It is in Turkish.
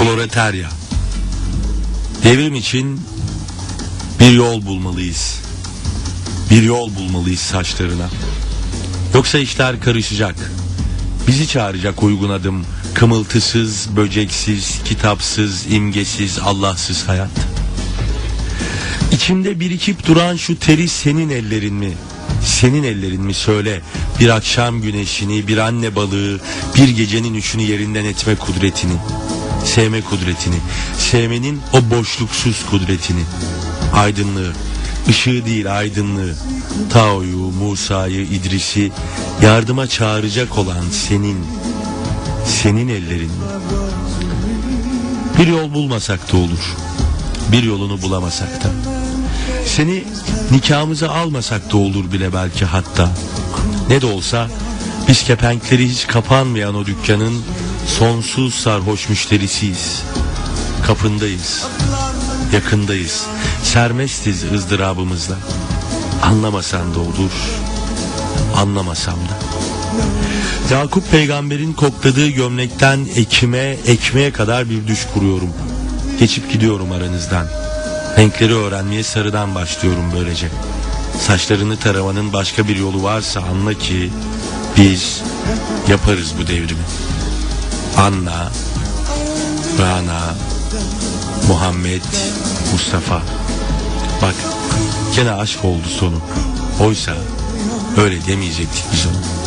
Proletarya. Devrim için bir yol bulmalıyız. Bir yol bulmalıyız saçlarına. Yoksa işler karışacak. Bizi çağıracak uygun adım. Kımıltısız, böceksiz, kitapsız, imgesiz, Allahsız hayat. İçimde birikip duran şu teri senin ellerin mi? Senin ellerin mi söyle bir akşam güneşini, bir anne balığı, bir gecenin üşünü yerinden etme kudretini, sevme kudretini, sevmenin o boşluksuz kudretini, aydınlığı, ışığı değil aydınlığı, Tao'yu, Musa'yı, İdris'i yardıma çağıracak olan senin, senin ellerin? Bir yol bulmasak da olur, bir yolunu bulamasak da. Seni nikahımıza almasak da olur bile belki hatta. Ne de olsa biz kepenkleri hiç kapanmayan o dükkanın sonsuz sarhoş müşterisiyiz. Kapındayız. Yakındayız. Sermestiz ızdırabımızla. Anlamasan da olur. Anlamasam da. Yakup peygamberin kokladığı gömlekten ekime, ekmeğe kadar bir düş kuruyorum. Geçip gidiyorum aranızdan. Renkleri öğrenmeye sarıdan başlıyorum böylece. Saçlarını taramanın başka bir yolu varsa anla ki biz yaparız bu devrimi. Anna, Rana, Muhammed, Mustafa. Bak gene aşk oldu sonu. Oysa öyle demeyecektik biz onu.